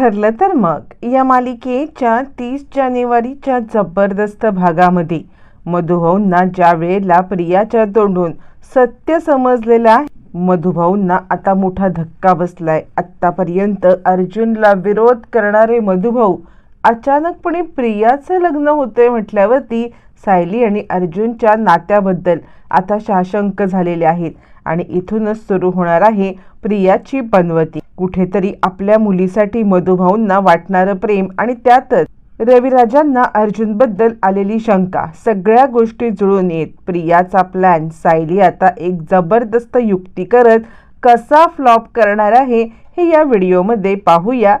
ठरलं तर मग. या मालिकेच्या तीस जानेवारीच्या जबरदस्त भागामध्ये मधुभाऊंना ज्या वेळेला प्रियाच्या तोंडून सत्य समजलेला मधुभाऊंना आता मोठा धक्का बसलाय. आत्तापर्यंत अर्जुनला विरोध करणारे मधुभाऊ अचानकपणे प्रियाचं लग्न होतंय म्हटल्यावरती सायली आणि अर्जुनच्या नात्याबद्दल आता शाशंक झालेले आहेत आणि इथूनच सुरू होणार आहे प्रियाची बनवती. कुठेतरी आपल्या मुलीसाठी मधुभाऊंना वाटणारं प्रेम आणि त्यातच रविराजांना अर्जुनबद्दल आलेली शंका सगळ्या गोष्टी जुळून येत. प्रियाचा प्लॅन सायली आता एक जबरदस्त युक्ती करत कसा फ्लॉप करणार आहे हे या व्हिडिओमध्ये पाहूया.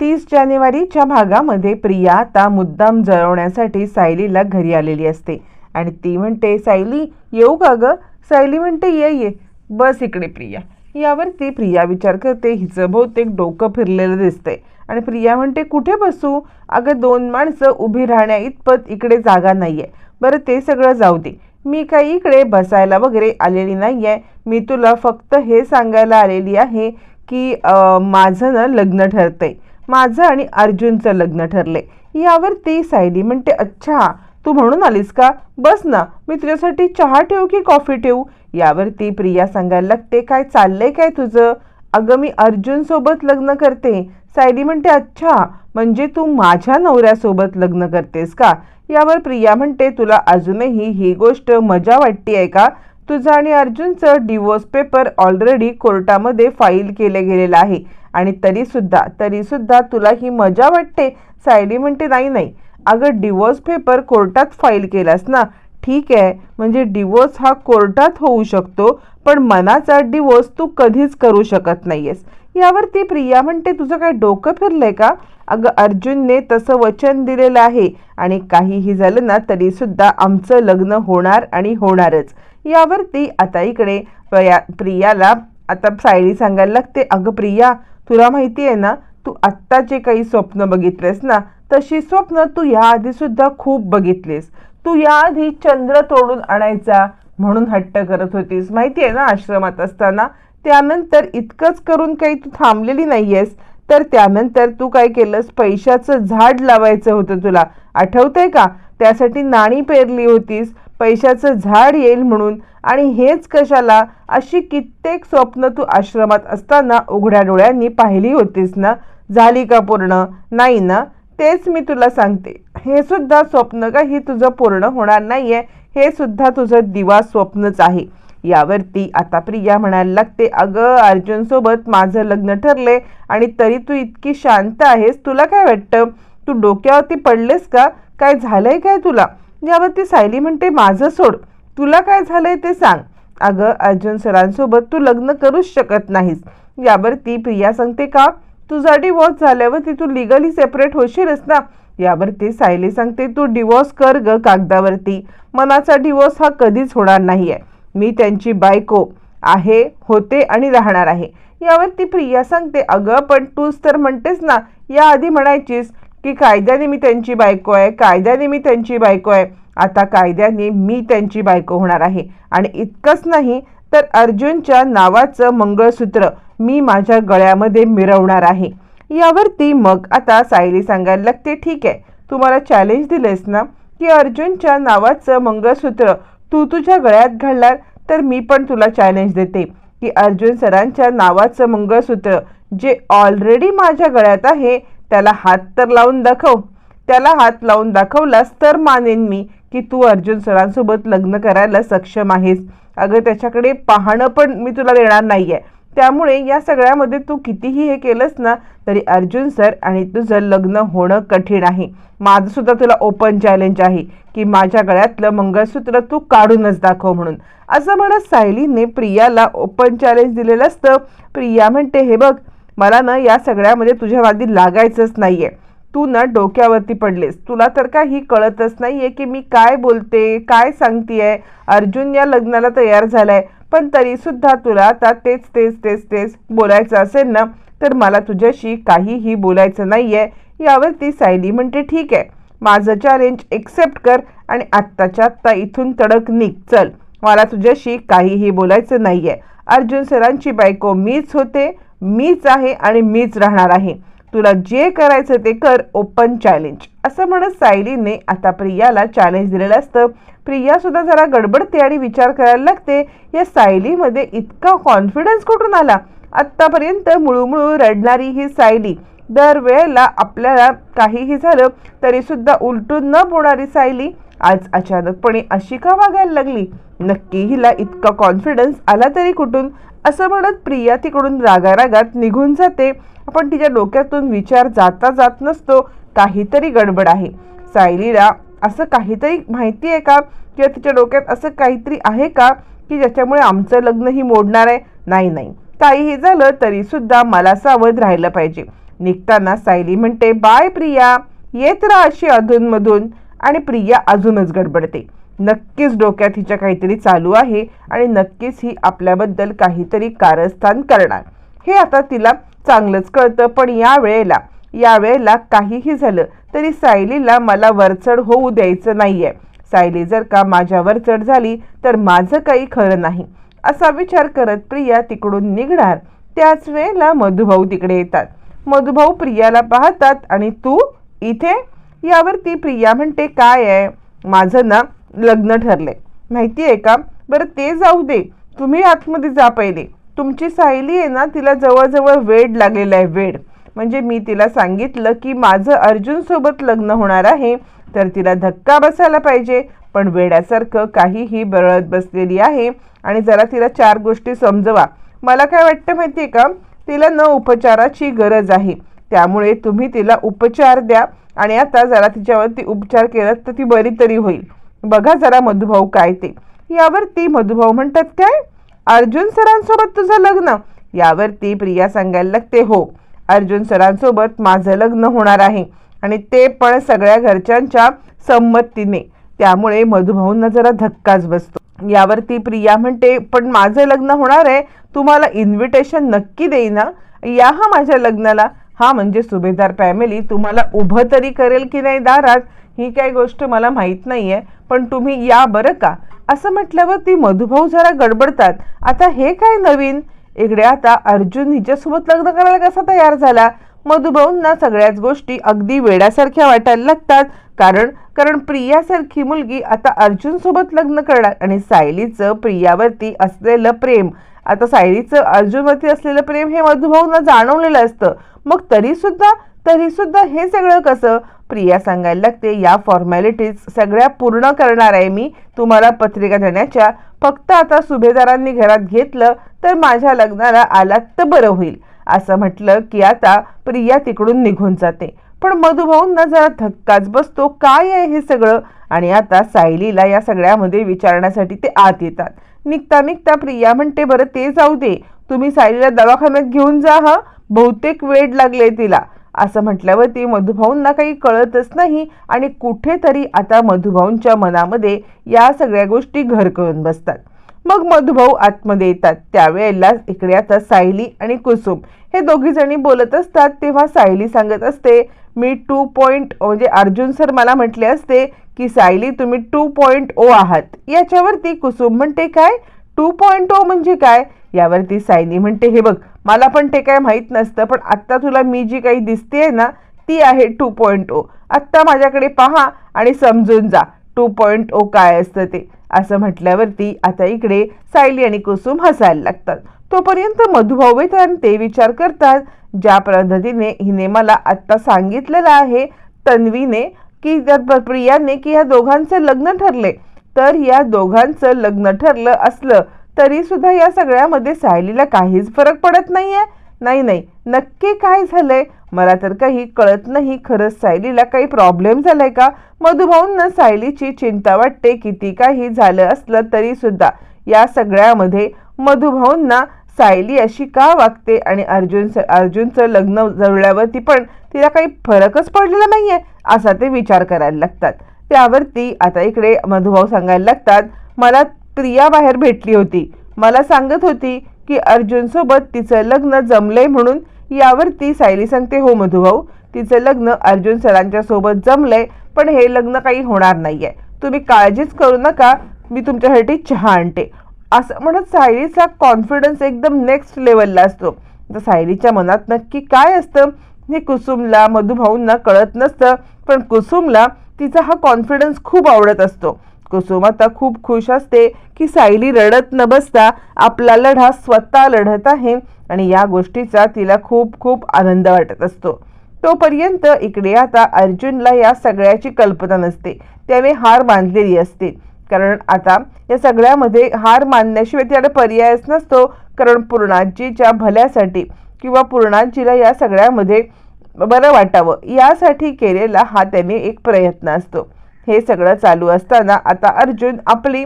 तीस जानेवारीच्या भागामध्ये प्रिया आता मुद्दाम जळवण्यासाठी सायलीला घरी आलेली असते. आणि ती म्हणते सायली येऊ का ग. सायली म्हणते ये ये बस इकडे प्रिया. यावर ती प्रिया विचार करते हिचं बहुतेक डोकं फिरलेलं दिसते आणि प्रिया म्हणते कुठे बसू? अगं दोन माणसं उभी राहण्या इतपत इकडे जागा नाही आहे बरं ते सगळं जाऊ दे. मी काही इकडे बसायला वगैरे आलेली नाही आहे मी तुला फक्त हे सांगायला आलेली आहे की माझं ना लग्न ठरतंय. माझं आणि अर्जुनचं लग्न ठरले यावर ती सायली म्हणते अच्छा तू म्हणून आलीस का? बस ना. मी तुझ्यासाठी चहा ठेवू की कॉफी ठेवू? यावर ती प्रिया सांगायला लागते काय चाललंय काय तुझं? अगं मी अर्जुन सोबत लग्न करते. सायली म्हणते अच्छा म्हणजे तू माझ्या नवऱ्यासोबत लग्न करतेस का? यावर प्रिया म्हणते तुला अजूनही ही गोष्ट मजा वाटते आहे का? तुझं आणि अर्जुनचं डिवोर्स पेपर ऑलरेडी कोर्टामध्ये फाईल केले गेलेलं आहे आणि तरीसुद्धा तरीसुद्धा तुला ही मजा वाटते? सायली म्हणते नाही नाही. अगं डिवोर्स पेपर कोर्टात फाईल केलास ना ठीक आहे म्हणजे डिवोर्स हा कोर्टात होऊ शकतो पण मनाचा डिवोर्स तू कधीच करू शकत नाहीयेस. यावरती प्रिया म्हणते तुझं काय डोकं फिरलंय का? अगं अर्जुनने तसं वचन दिलेलं आहे आणि काहीही झालं ना तरी सुद्धा आमचं लग्न होणार आणि होणारच. यावरती आता इकडे प्रया प्रियाला आता सायली सांगायला लागते अगं प्रिया तुला माहिती आहे ना तू आत्ता जे काही स्वप्न बघितलेस ना तशी स्वप्न तू याआधी सुद्धा खूप बघितलीस. तू याआधी चंद्र तोडून आणायचा म्हणून हट्ट करत होतीस. माहिती आहे ना आश्रमात असताना? त्यानंतर इतकंच करून काही तू थांबलेली नाहीयेस. तर त्यानंतर तू काय केलंस? पैशाचं झाड लावायचं होतं तुला. आठवतंय का? त्यासाठी नाणी पेरली होतीस. पैशाचं झाड येईल म्हणून. आणि हेच कशाला? अशी कित्येक स्वप्न तू आश्रमात असताना उघड्या डोळ्यांनी पाहिली होतीस ना? झाली का पूर्ण? नाही ना? तेच मी तुला सांगते. हे सुद्धा स्वप्न काही तुझं पूर्ण होणार नाहीये. हे सुद्धा तुझं दिवा स्वप्नच आहे. यावरती आता प्रिया म्हणायला लागते अगं अर्जुन सोबत माझं लग्न ठरले आणि तरी तू इतकी शांत आहेस तुला काय वाटतं? तू डोक्यावरती पडलेस का? काय झालंय काय तुला? यावरती सायली म्हणते माझं सोड. तुला काय झालंय ते सांग. अगं अर्जुन सरांसोबत तू लग्न करूच शकत नाहीस. यावरती प्रिया सांगते का? तुझा झाल्यावर ती तू लिगली सेपरेट होशीलच ना? यावरती सायली सांगते तू डिवॉर्स कर ग कागदावरती. मनाचा डिवॉर्स हा कधीच होणार नाही आहे मी त्यांची बायको आहे होते आणि राहणार आहे. यावरती प्रिया सांगते अगं पण तूच तर म्हणतेस ना याआधी म्हणायचीस की कायद्याने मी त्यांची बायको आहे कायद्याने मी त्यांची बायको आहे. आता कायद्याने मी त्यांची बायको होणार आहे. आणि इतकंच नाही तर अर्जुनच्या नावाचं मंगळसूत्र मी माझ्या गळ्यामध्ये मिरवणार आहे. यावरती मग आता सायली सांगायला लागते ठीक आहे. तू मला चॅलेंज दिलेस ना? की अर्जुनच्या नावाचं मंगळसूत्र तू तुझ्या गळ्यात घालणार तर मी पण तुला चॅलेंज देते. की अर्जुन सरांच्या नावाचं मंगळसूत्र जे ऑलरेडी माझ्या गळ्यात आहे त्याला हात तर लावून दाखव. त्याला हात लावून दाखवलास तर मानेन मी की तू अर्जुन सरांसोबत लग्न करायला सक्षम आहेस. अगं त्याच्याकडे पाहणं पण मी तुला देणार नाही आहे त्यामुळे या सगळ्यामध्ये तू कितीही हे केलंस ना तरी अर्जुन सर आणि तुझं लग्न होणं कठीण आहे. माझंसुद्धा तुला ओपन चॅलेंज आहे की माझ्या गळ्यातलं मंगळसूत्र तू काढूनच दाखव म्हणून. असं म्हणत सायलीने प्रियाला ओपन चॅलेंज दिलेलं असतं. प्रिया म्हणते हे बघ मला ना या सगळ्यामध्ये तुझ्या वादी लागायचंच नाही आहे तू ना डोक्यावरती पडलेस. तुला तर काही कळतच नाही आहे की मी काय बोलते काय सांगतेय. अर्जुन या लग्नाला तयार झालाय पण तरी सुद्धा तुला आता तेच तेच तेच तेच बोलायचं असेल ना तर मला तुझ्याशी काहीही बोलायचं नाही आहे यावरती सायली म्हणते ठीक आहे. माझं चॅलेंज एक्सेप्ट कर आणि आत्ताच्या आत्ता इथून तडक निघ. चल. मला तुझ्याशी काहीही बोलायचं नाही आहे अर्जुन सरांची बायको मीच होते मीच आहे आणि मीच राहणार आहे. तुला जे करायचं ते कर ओपन चॅलेंज असं म्हणत सायलीने आता प्रियाला चॅलेंज दिलेलं असतं. प्रियासुद्धा जरा गडबडते आणि विचार करायला लागते. या सायलीमध्ये इतका कॉन्फिडन्स कुठून आला? आत्तापर्यंत मुळूमुळू रडणारी ही सायली दर वेळेला आपल्याला काहीही झालं तरीसुद्धा उलटून न बोलणारी सायली आज अचानकपणे अशी का वागायला लागली? नक्की हिला इतका कॉन्फिडन्स आला तरी कुठून? असं म्हणत प्रिया तिकडून रागारागात निघून जाते. पण तिच्या डोक्यातून विचार जाता जात नसतो. काहीतरी गडबड आहे. सायलीला असं काहीतरी माहिती आहे का? किंवा तिच्या डोक्यात असं काहीतरी आहे का? की ज्याच्यामुळे आमचं लग्नही मोडणार आहे? नाही नाही. काहीही झालं तरी सुद्धा मला सावध राहिलं पाहिजे. निघताना सायली म्हणते बाय प्रिया येत राहा अशी अधूनमधून आणि प्रिया अजूनच गडबडते. नक्कीच डोक्यात हिच्या काहीतरी चालू आहे आणि नक्कीच ही आपल्याबद्दल काहीतरी कारस्थान करणार. हे आता तिला चांगलंच कळतं पण या वेळेला या वेळेला काहीही झालं तरी सायलीला मला वरचढ होऊ द्यायचं नाही आहे सायली जर का माझ्या वरचढ झाली तर माझं काही खरं नाही. असा विचार करत प्रिया तिकडून निघणार. त्याच वेळेला मधुभाऊ तिकडे येतात. मधुभाऊ प्रियाला पाहतात आणि तू इथे? यावरती प्रिया म्हणते काय आहे? माझं ना लग्न ठरले माहिती आहे का? बरं ते जाऊ दे. तुम्ही आतमध्ये जा पहिले. तुमची सायली आहे ना तिला जवळजवळ वेड लागलेला आहे वेड. म्हणजे मी तिला सांगितलं की माझं अर्जुनसोबत लग्न होणार आहे तर तिला धक्का बसायला पाहिजे. पण वेड्यासारखं काहीही बरळत बसलेली आहे आणि जरा तिला चार गोष्टी समजवा. मला काय वाटतं माहिती आहे का? तिला न उपचाराची गरज आहे. त्यामुळे तुम्ही तिला उपचार द्या आणि आता जरा तिच्यावरती उपचार केला तर ती बरी तरी होईल. बघा जरा मधुभाऊ काय ते. यावरती मधुभाऊ म्हणतात काय? अर्जुन सरांसोबत तुझं लग्न? यावरती प्रिया सांगायला लागते हो. अर्जुन सरांसोबत माझं लग्न होणार आहे. आणि ते पण सगळ्या घरच्यांच्या संमतीने. त्यामुळे मधुभाऊंना जरा धक्काच बसतो. यावरती प्रिया म्हणते पण माझं लग्न होणार आहे. तुम्हाला इन्व्हिटेशन नक्की देईना. या हा माझ्या लग्नाला. हा म्हणजे सुभेदार फॅमिली तुम्हाला उभं तरी करेल की नाही दारात? ही काही गोष्ट मला माहीत नाही आहे पण तुम्ही या बरं का? असं म्हटल्यावर ती मधुभाऊ जरा गडबडतात. आता हे काय नवीन? इकडे आता अर्जुन हिच्यासोबत लग्न करायला कसा तयार झाला? मधुभाऊंना सगळ्याच गोष्टी अगदी वेड्यासारख्या वाटायला लागतात. कारण कारण प्रियासारखी मुलगी आता अर्जुन सोबत लग्न करणार आणि सायलीचं प्रियावरती असलेलं प्रेम. आता सायलीचं अर्जुनवरती असलेलं प्रेम हे मधुभाऊंना जाणवलेलं असतं. मग तरी सुद्धा तरी सुद्धा हे सगळं कसं? प्रिया सांगायला लागते या फॉर्मॅलिटीज सगळ्या पूर्ण करणार आहे मी. तुम्हाला पत्रिका देण्याच्या फक्त आता सुभेदारांनी घरात घेतलं तर माझ्या लग्नाला आलात तर बरं होईल. असं म्हटलं की आता प्रिया तिकडून निघून जाते. पण मधुभाऊंना जरा धक्काच बसतो काय आहे हे सगळं? आणि आता सायलीला या सगळ्यामध्ये विचारण्यासाठी ते आत येतात. निघता निघता प्रिया म्हणते बरं ते जाऊ दे. तुम्ही सायलीला दवाखान्यात घेऊन जा हा. बहुतेक वेळ लागले तिला. असं म्हटल्यावरती मधुभाऊंना काही कळतच नाही आणि कुठेतरी आता मधुभाऊंच्या मनामध्ये या सगळ्या गोष्टी घर करून बसतात. मग मधुभाऊ आतमध्ये येतात. त्यावेळेला इकडे आता सायली आणि कुसुम हे दोघीजणी बोलत असतात. तेव्हा सायली सांगत असते मी टू पॉईंट म्हणजे अर्जुन सर मला म्हटले असते की सायली तुम्ही टू पॉईंट ओ आहात. याच्यावरती कुसुम म्हणते काय? टू पॉईंट ओ म्हणजे काय? यावरती सायली म्हणते हे बघ मला पण ते काय माहीत नसतं पण आत्ता तुला मी जी काही दिसते ना ती आहे टू पॉईंट ओ आत्ता माझ्याकडे पहा आणि समजून जा टू पॉईंट ओ काय असतं ते. असं म्हटल्यावरती आता इकडे सायली आणि कुसुम हसायला लागतात. तोपर्यंत मधुभाऊ येतात ते विचार करतात ज्या पद्धतीने हिने मला आत्ता सांगितलेलं आहे तन्वीने की प्रियाने की या दोघांचं लग्न ठरले तर या दोघांचं लग्न ठरलं असलं तरी सुद्धा या सगळ्यामध्ये सायलीला काहीच फरक पडत नाहीये. नाही नाही नक्की काय झालंय? मला तर काही कळत नाही. खरंच सायलीला काही प्रॉब्लेम झालाय का? मधुभाऊंना सायलीची चिंता वाटते. किती काही झालं असलं तरी सुद्धा या सगळ्यामध्ये मधुभाऊंना सायली अशी का वागते? आणि अर्जुन अर्जुनचं लग्न जवळल्यावरती पण तिला काही फरकच पडलेला नाहीये असा ते विचार करायला लागतात. त्यावरती आता इकडे मधुभाऊ सांगायला लागतात मला स्त्रिया बाहेर भेटली होती. मला सांगत होती की अर्जुनसोबत तिचं लग्न जमलंय म्हणून यावरती सायली सांगते हो मधुभाऊ तिचं लग्न अर्जुन सरांच्या सोबत जमलंय पण हे लग्न काही होणार नाही आहे तुम्ही काळजीच करू नका मी तुमच्यासाठी चहा आणते. असं म्हणत सायलीचा कॉन्फिडन्स एकदम नेक्स्ट लेवलला असतो. तर सायलीच्या मनात नक्की काय असतं? हे कुसुमला मधुभाऊंना कळत नसतं पण कुसुमला तिचा हा कॉन्फिडन्स खूप आवडत असतो. कुसुमाता खूप खुश असते की सायली रडत न बसता आपला लढा स्वतः लढत आहे आणि या गोष्टीचा तिला खूप खूप आनंद वाटत असतो. तोपर्यंत इकडे आता अर्जुनला या सगळ्याची कल्पना नसते. त्याने हार मानलेली असते. कारण आता या सगळ्यामध्ये हार मानण्याशिवाय त्याला पर्यायच नसतो. कारण पूर्णाजीच्या भल्यासाठी किंवा पूर्णाजीला या सगळ्यामध्ये बरं वाटावं यासाठी केलेला हा त्याने एक प्रयत्न असतो. हे सगळं चालू असताना आता अर्जुन आपली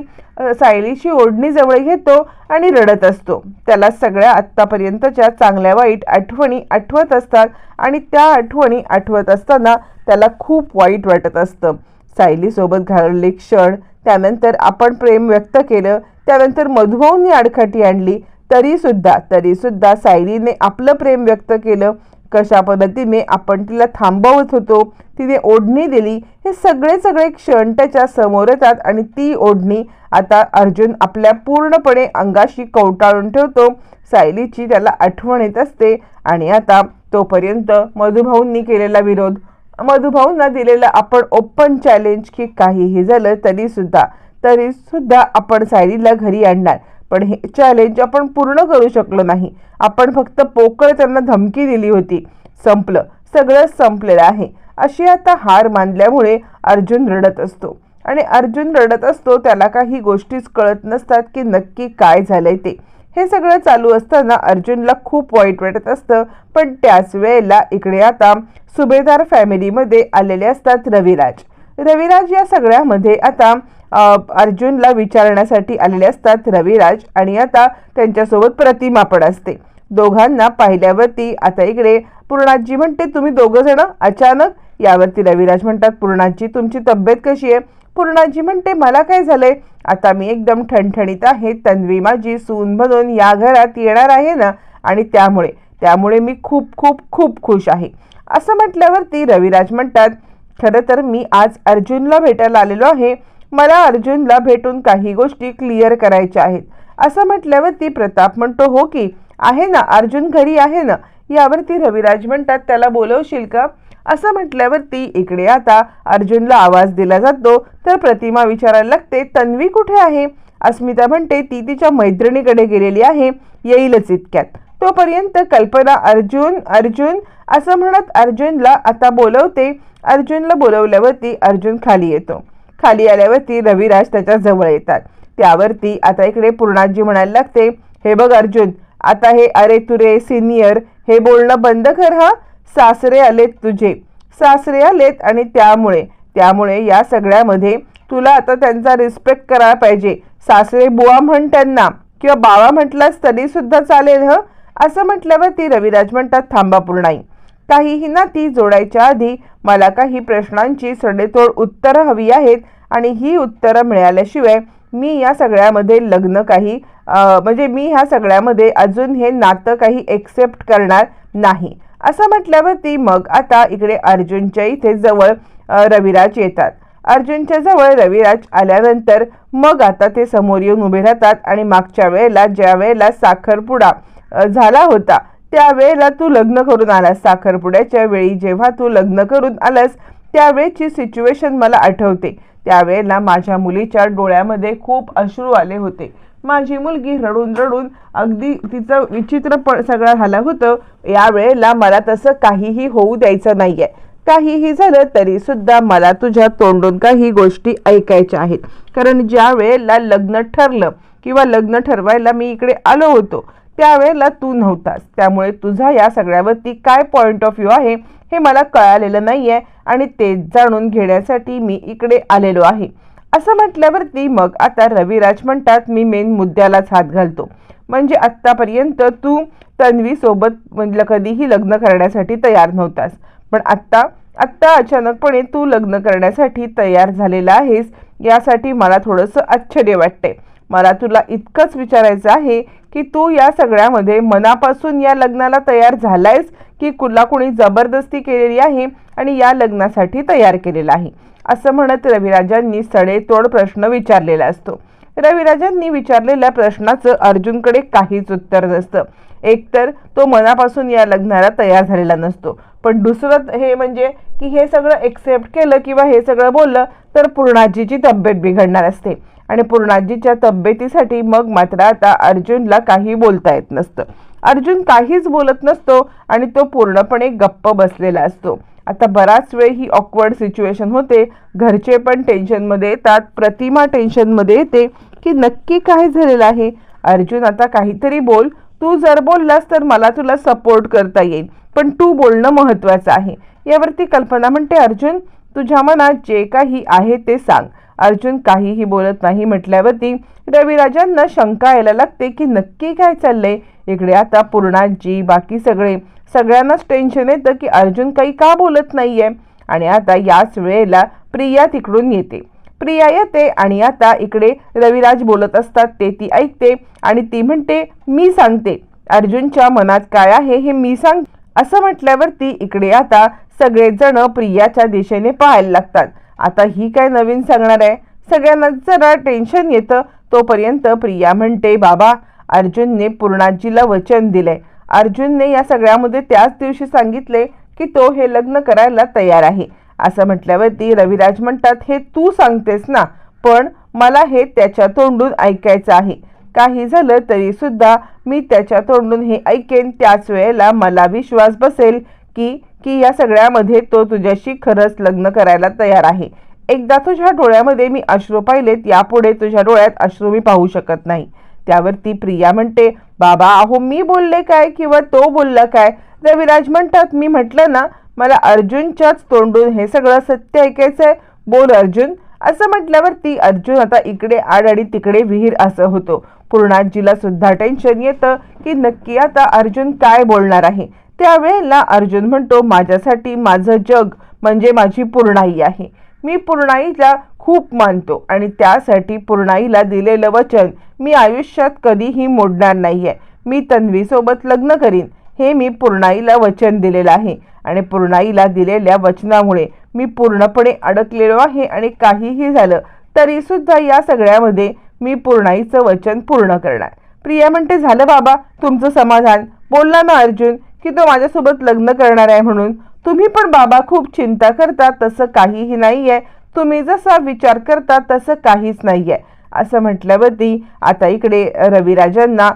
सायलीची ओढणी जवळ घेतो आणि रडत असतो. त्याला सगळ्या आत्तापर्यंतच्या चांगल्या वाईट आठवणी आठवत असतात आणि त्या आठवणी आठवत असताना त्याला खूप वाईट वाटत असतं. सायलीसोबत घालवले क्षण त्यानंतर आपण प्रेम व्यक्त केलं त्यानंतर मधुभाऊंनी आडखाटी आणली तरीसुद्धा तरीसुद्धा सायलीने आपलं प्रेम व्यक्त केलं कशा पद्धतीने आपण तिला थांबवत होतो तिने ओढणी दिली हे सगळे सगळे क्षण त्याच्यासमोर येतात आणि ती ओढणी आता अर्जुन आपल्या पूर्णपणे अंगाशी कवटाळून ठेवतो. सायलीची त्याला आठवण येत असते आणि आता तोपर्यंत मधुभाऊंनी केलेला विरोध मधुभाऊंना दिलेलं आपण ओपन चॅलेंज की काहीही झालं तरीसुद्धा तरीसुद्धा आपण सायलीला घरी आणणार. पण हे चॅलेंज आपण पूर्ण करू शकलो नाही. आपण फक्त पोकळ त्यांना धमकी दिली होती. संपलं. सगळं संपलेलं आहे. अशी आता हार मानल्यामुळे अर्जुन रडत असतो. आणि अर्जुन रडत असतो त्याला काही गोष्टीच कळत नसतात की नक्की काय झालंय ते. हे सगळं चालू असताना अर्जुनला खूप वाईट वाटत असतं. पण त्याच वेळेला इकडे आता सुभेदार फॅमिलीमध्ये आलेले असतात रविराज. रविराज या सगळ्यामध्ये आता अर्जुनला विचारण्यासाठी आलेले असतात रविराज आणि आता त्यांच्यासोबत प्रतिमा पण असते. दोघांना पाहिल्यावरती आता इकडे पूर्णाजी म्हणते तुम्ही दोघं जण अचानक यावरती रविराज म्हणतात पूर्णाजी तुमची तब्येत कशी आहे पूर्णाजी म्हणते मला काय झालंय? आता मी एकदम ठणठणीत आहे तन्वी माझी सून म्हणून या घरात येणार आहे ना? आणि त्यामुळे त्यामुळे मी खूप खूप खूप खुश आहे. असं म्हटल्यावरती रविराज म्हणतात खरं तर मी आज अर्जुनला भेटायला आलेलो आहे. मला अर्जुनला भेटून काही गोष्टी क्लिअर करायच्या आहेत. असं म्हटल्यावरती प्रताप म्हणतो हो की आहे ना अर्जुन घरी आहे ना? यावरती रविराज म्हणतात त्याला बोलवशील का? असं म्हटल्यावरती इकडे आता अर्जुनला आवाज दिला जातो तर प्रतिमा विचारायला लागते तन्वी कुठे आहे? अस्मिता म्हणते ती तिच्या मैत्रिणीकडे गेलेली आहे येईलच इतक्यात. तोपर्यंत कल्पना अर्जुन अर्जुन असं म्हणत अर्जुनला आता बोलवते. अर्जुनला बोलवल्यावरती अर्जुन खाली येतो. खाली आल्यावरती रविराज त्याच्याजवळ येतात. त्यावरती आता इकडे पूर्णाजी म्हणायला लागते हे बघ अर्जुन आता हे अरे तुरे सिनियर हे बोलणं बंद कर हा. सासरे आलेत तुझे. सासरे आलेत आणि त्यामुळे त्यामुळे या सगळ्यामध्ये तुला आता त्यांचा रिस्पेक्ट करायला पाहिजे. सासरे बुवा म्हण त्यांना किंवा बाबा म्हटलास तरी सुद्धा चालेल ह. असं म्हटल्यावर ती रविराज म्हणतात थांबा पूर्णाई. काहीही ना ती जोडायच्या आधी मला काही प्रश्नांची सडेतोड उत्तरं हवी आहेत. आणि ही उत्तरं मिळाल्याशिवाय मी या सगळ्यामध्ये लग्न काही म्हणजे मी ह्या सगळ्यामध्ये अजून हे नातं काही एक्सेप्ट करणार नाही. असं म्हटल्यावरती मग आता इकडे अर्जुनच्या इथे जवळ रविराज येतात. अर्जुनच्या जवळ रविराज आल्यानंतर मग आता ते समोर येऊन उभे राहतात आणि मागच्या वेळेला ज्या वेळेला साखरपुडा झाला होता त्यावेळेला तू लग्न करून आलास साखरपुड्याच्या वेळी. जेव्हा तू लग्न करून आलास त्यावेळेची सिच्युएशन मला आठवते. त्यावेळेला माझ्या मुलीच्या डोळ्यामध्ये खूप अश्रू आले होते. माझी मुलगी रडून रडून अगदी तिचं विचित्र पण सगळं झालं होतं. यावेळेला मला तसं काहीही होऊ द्यायचं नाही आहे काहीही झालं तरीसुद्धा मला तुझ्या तोंडून काही गोष्टी ऐकायच्या आहेत. कारण ज्या वेळेला लग्न ठरलं किंवा लग्न ठरवायला मी इकडे आलो होतो त्यावेळेला तू नव्हतास. त्यामुळे तुझा या सगळ्यावरती काय पॉईंट ऑफ व्ह्यू आहे हे मला कळालेलं नाही आहे आणि ते जाणून घेण्यासाठी मी इकडे आलेलो आहे. असं म्हटल्यावरती मग आता रविराज म्हणतात मी मेन मुद्द्यालाच हात घालतो. म्हणजे आत्तापर्यंत तू तन्वीसोबत म्हणजे कधीही लग्न करण्यासाठी तयार नव्हतास. पण आत्ता आत्ता अचानकपणे तू लग्न करण्यासाठी तयार झालेला आहेस यासाठी मला थोडंसं आश्चर्य वाटते मला तुला इतकंच विचारायचं आहे की तू या सगळ्यामध्ये मनापासून या लग्नाला तयार झालायस की कुला कुणी जबरदस्ती केलेली आहे आणि या लग्नासाठी तयार केलेला आहे? असं म्हणत रविराजांनी सडेतोड प्रश्न विचारलेला असतो. रविराजांनी विचारलेल्या प्रश्नाचं अर्जुनकडे काहीच उत्तर नसतं. एकतर तो मनापासून या लग्नाला तयार झालेला नसतो. पण दुसरं हे म्हणजे की हे सगळं एक्सेप्ट केलं किंवा हे सगळं बोललं तर पूर्णाजीची तब्येत बिघडणार असते. आणि पूर्णाजीच्या तब्येतीसाठी मग मात्र आता अर्जुनला काही बोलता येत नसतं. अर्जुन काहीच बोलत नसतो आणि तो पूर्णपणे गप्प बसलेला असतो. आता बराच वेळ ही ऑकवर्ड सिच्युएशन होते. घरचे पण टेन्शनमध्ये येतात. प्रतिमा टेन्शनमध्ये येते की नक्की काय झालेलं आहे? अर्जुन आता काहीतरी बोल. तू जर बोललास तर मला तुला सपोर्ट करता येईल. पण तू बोलणं महत्त्वाचं आहे. यावरती कल्पना म्हणते अर्जुन तुझ्या मनात जे काही आहे ते सांग. अर्जुन काहीही बोलत नाही म्हटल्यावरती रविराजांना शंका यायला लागते की नक्की काय चाललंय? इकडे आता पूर्णाजी बाकी सगळे. सगळ्यांनाच टेन्शन येतं की अर्जुन काही का बोलत नाही आहे आणि आता याच वेळेला प्रिया तिकडून येते. प्रिया येते आणि आता इकडे रविराज बोलत असतात ते ती ऐकते आणि ती म्हणते मी सांगते. अर्जुनच्या मनात काय आहे हे मी सांग. असं म्हटल्यावरती इकडे आता सगळेजण प्रियाच्या दिशेने पाहायला लागतात. आता ही काय नवीन सांगणार आहे? सगळ्यांना जरा टेन्शन येतं. तोपर्यंत प्रिया म्हणते बाबा अर्जुनने पूर्णाजीला वचन दिलंय. अर्जुनने या सगळ्यामध्ये त्याच दिवशी सांगितले की तो हे लग्न करायला तयार आहे. असं म्हटल्यावरती रविराज म्हणतात हे तू सांगतेस ना पण मला हे त्याच्या तोंडून ऐकायचं आहे. काही झालं तरी सुद्धा मी त्याच्या तोंडून हे ऐकेन. त्याच वेळेला मला विश्वास बसेल की की या सगळ्यामध्ये तो तुझ्याशी खरंच लग्न करायला तयार आहे. एकदा तुझ्या डोळ्यामध्ये मी अश्रू पाहिलेत यापुढे तुझ्या डोळ्यात अश्रू मी पाहू शकत नाही. त्यावर ती प्रिया म्हणते बाबा अहो मी बोलले काय किंवा तो बोलला काय? रविराज म्हणतात मी म्हटलं ना मला अर्जुनच्याच तोंडून हे सगळं सत्य ऐकायचंय. बोल अर्जुन. असं म्हटल्यावर ती अर्जुन आता इकडे आड आणि तिकडे विहीर असं होतो. पूर्णाजीला सुद्धा टेन्शन येतं की नक्की आता अर्जुन काय बोलणार आहे? त्यावेळेला अर्जुन म्हणतो माझ्यासाठी माझं जग म्हणजे माझी पूर्णाई आहे. मी पूर्णाईला खूप मानतो आणि त्यासाठी पूर्णाईला दिलेलं वचन मी आयुष्यात कधीही मोडणार नाही आहे मी तन्वीसोबत लग्न करीन. हे मी पूर्णाईला वचन दिलेलं आहे आणि पूर्णाईला दिलेल्या वचनामुळे मी पूर्णपणे अडकलेलो आहे आणि काहीही झालं तरीसुद्धा या सगळ्यामध्ये मी पूर्णाईचं वचन पूर्ण करणार. प्रिया म्हणते झालं बाबा तुमचं समाधान. बोलला ना अर्जुन. की तो माझ्यासोबत लग्न करणार आहे म्हणून. तुम्ही पण बाबा खूप चिंता करता तसं काहीही नाही आहे तुम्ही जसा विचार करता तसं काहीच नाही आहे असं म्हटल्यावरती आता इकडे रविराजांना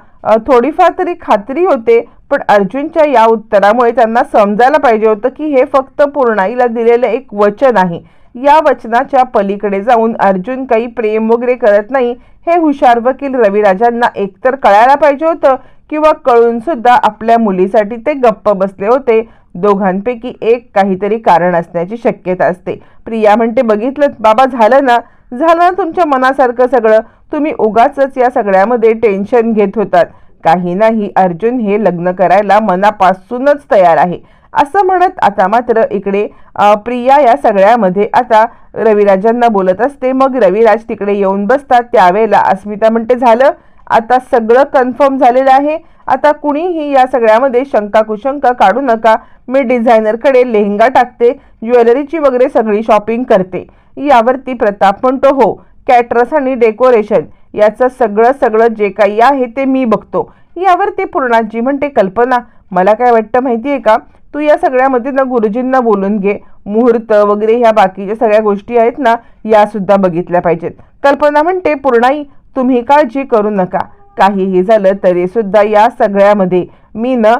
थोडीफार तरी खात्री होते पण अर्जुनच्या या उत्तरामुळे त्यांना समजायला पाहिजे होतं की हे फक्त पूर्णाईला दिलेलं एक वचन आहे. या वचनाच्या पलीकडे जाऊन अर्जुन काही प्रेम वगैरे करत नाही हे हुशार वकील रविराजांना एकतर कळायला पाहिजे होतं किंवा कळून सुद्धा आपल्या मुलीसाठी ते गप्प बसले होते. दोघांपैकी एक काहीतरी कारण असण्याची शक्यता असते. प्रिया म्हणते बघितलं बाबा झालं ना? झालं ना तुमच्या मनासारखं सगळं? तुम्ही उगाच या सगळ्यामध्ये टेन्शन घेत होतात. काही नाही अर्जुन हे लग्न करायला मनापासूनच तयार आहे. असं म्हणत आता मात्र इकडे प्रिया या सगळ्यामध्ये आता रविराजांना बोलत असते. मग रविराज तिकडे येऊन बसतात. त्यावेळेला अस्मिता म्हणते झालं? आता सगळं कन्फर्म झालेलं आहे. आता कुणीही या सगळ्यामध्ये शंका कुशंका काढू नका. मी डिझायनरकडे लेहंगा टाकते ज्वेलरीची वगैरे सगळी शॉपिंग करते. यावरती प्रताप म्हणतो हो कॅटरस आणि डेकोरेशन याचं सगळं सगळं जे काही आहे ते मी बघतो. यावरती पूर्णाजी म्हणते कल्पना मला काय वाटतं माहिती आहे का? तू या सगळ्यामध्ये ना गुरुजींना बोलून घे. मुहूर्त वगैरे ह्या बाकीच्या सगळ्या गोष्टी आहेत ना या सुद्धा बघितल्या पाहिजेत. कल्पना म्हणते पूर्णाई तुम्ही काळजी करू नका. काहीही झालं तरी सुद्धा या सगळ्यामध्ये मी न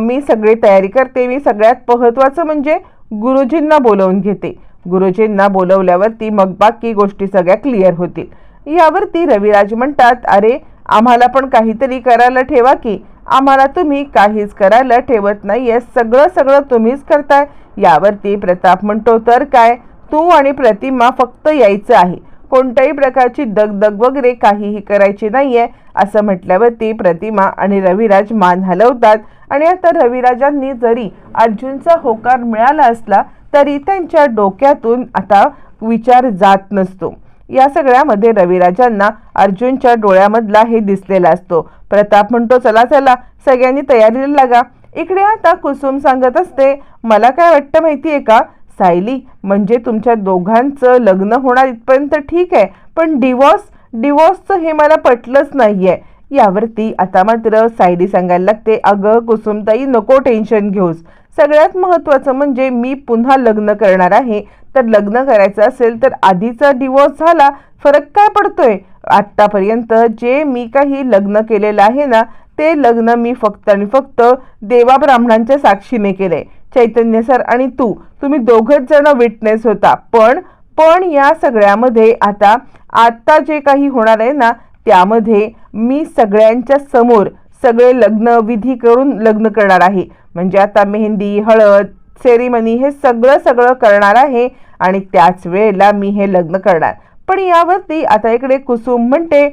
मी सगळी तयारी करते. मी सगळ्यात महत्वाचं म्हणजे गुरुजींना बोलवून घेते. गुरुजींना बोलवल्यावरती मग बाकी गोष्टी सगळ्या क्लिअर होतील. यावरती रविराज म्हणतात अरे आम्हाला पण काहीतरी करायला ठेवा की आम्हाला तुम्ही काहीच करायला ठेवत नाही आहे सगळं सगळं तुम्हीच करताय. यावरती प्रताप म्हणतो तर काय? तू आणि प्रतिमा फक्त यायचं आहे. कोणत्याही प्रकारची दगदग वगैरे काहीही करायची नाहीये असं म्हटल्यावरती प्रतिमा आणि रविराज मान हलवतात. आणि आता रविराजांनी जरी अर्जुनचा होकार मिळाला असला तरी त्यांच्या डोक्यातून आता विचार जात नसतो. या सगळ्यामध्ये रविराजांना अर्जुनच्या डोळ्यामधला हे दिसलेला असतो. प्रताप म्हणतो चला चला सगळ्यांनी तयारीला लागा. इकडे आता कुसुम सांगत असते मला काय वाटतं माहिती आहे का? सायली म्हणजे तुमच्या दोघांचं लग्न होणार इथपर्यंत ठीक आहे पण डिवॉर्स डिवॉर्सचं हे मला पटलंच नाही आहे यावरती आता मात्र सायली सांगायला लागते अगं कुसुमताई नको टेन्शन घेऊस. सगळ्यात महत्त्वाचं म्हणजे मी पुन्हा लग्न करणार आहे. तर लग्न करायचं असेल तर आधीचा डिवोर्स झाला फरक काय पडतोय? आत्तापर्यंत जे मी काही लग्न केलेलं आहे ना ते लग्न मी फक्त आणि फक्त देवा ब्राह्मणांच्या साक्षीने केलंय. चैतन्य सर आणि तू. तुम्ही दोघंच जण विटनेस होता. पण पण या सगळ्यामध्ये आता आत्ता जे काही होणार आहे ना त्यामध्ये मी सगळ्यांच्या समोर सगळे लग्न विधी करून लग्न करणार आहे. म्हणजे आता मेहंदी हळद सेरिमनी हे सगळं सगळं करणार आहे आणि त्याच वेळेला मी हे लग्न करणार. पण यावरती आता इकडे कुसुम म्हणते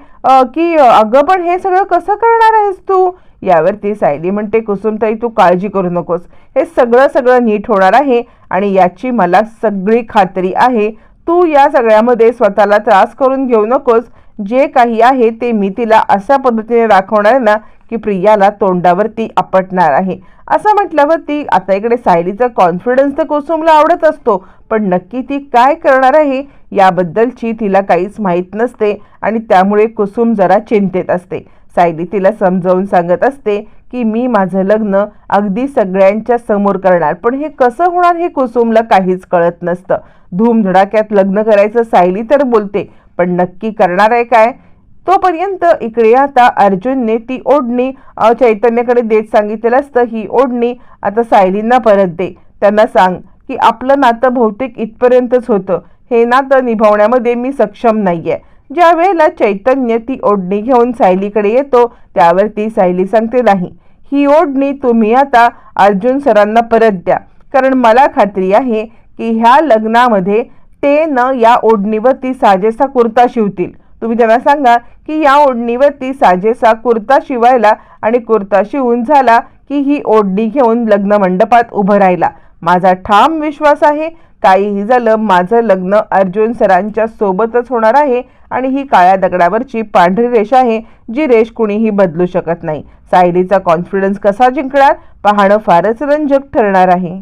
की अगं पण हे सगळं कसं करणार आहेस तू? यावरती सायली म्हणते कुसुम ताई तू काळजी करू नकोस. हे सगळं सगळं नीट होणार आहे आणि याची मला सगळी खात्री आहे. तू या सगळ्यामध्ये स्वतःला त्रास करून घेऊ नकोस. जे काही आहे ते मी तिला अशा पद्धतीने दाखवणार ना की प्रियाला तोंडावरती आपटणार आहे. असं म्हटल्यावर ती आता इकडे सायलीचा कॉन्फिडन्स तर कुसुमला आवडत असतो पण नक्की ती काय करणार आहे याबद्दलची तिला काहीच माहीत नसते आणि त्यामुळे कुसुम जरा चिंतेत असते. सायली तिला समजावून सांगत असते की मी माझं लग्न अगदी सगळ्यांच्या समोर करणार पण हे कसं होणार हे कुसुमला काहीच कळत नसतं. धूमधडाक्यात लग्न करायचं सायली तर बोलते पण नक्की करणार आहे काय? तोपर्यंत इकडे आता अर्जुनने ती ओढणी चैतन्याकडे देत सांगितलेलं असतं ही ओढणी आता सायलींना परत दे. त्यांना सांग की आपलं नातं बहुतेक इथपर्यंतच होतं. हे नातं निभावण्यामध्ये मी सक्षम नाहीये. ज्या वेळेला चैतन्य ती ओढणी घेऊन सायलीकडे येतो त्यावरती सायली सांगते नाही ही ओढणी तुम्ही आता अर्जुन सरांना परत द्या. कारण मला खात्री आहे की ह्या लग्नामध्ये ते न या ओढणीवरती साजेसा कुर्ता शिवतील. तुम्ही त्यांना सांगा की या ओढणीवरती साजेसा कुर्ता शिवायला आणि कुर्ता शिवून झाला की ही ओढणी घेऊन लग्न मंडपात उभं राहिला. माझा ठाम विश्वास आहे काहीही झालं माझं लग्न अर्जुन सरांच्या सोबतच होणार आहे आणि ही काळ्या दगडावरची पांढरी रेष आहे जी रेष कुणीही बदलू शकत नाही. सायलीचा कॉन्फिडन्स कसा जिंकणार? पाहणं फारच रंजक ठरणार आहे.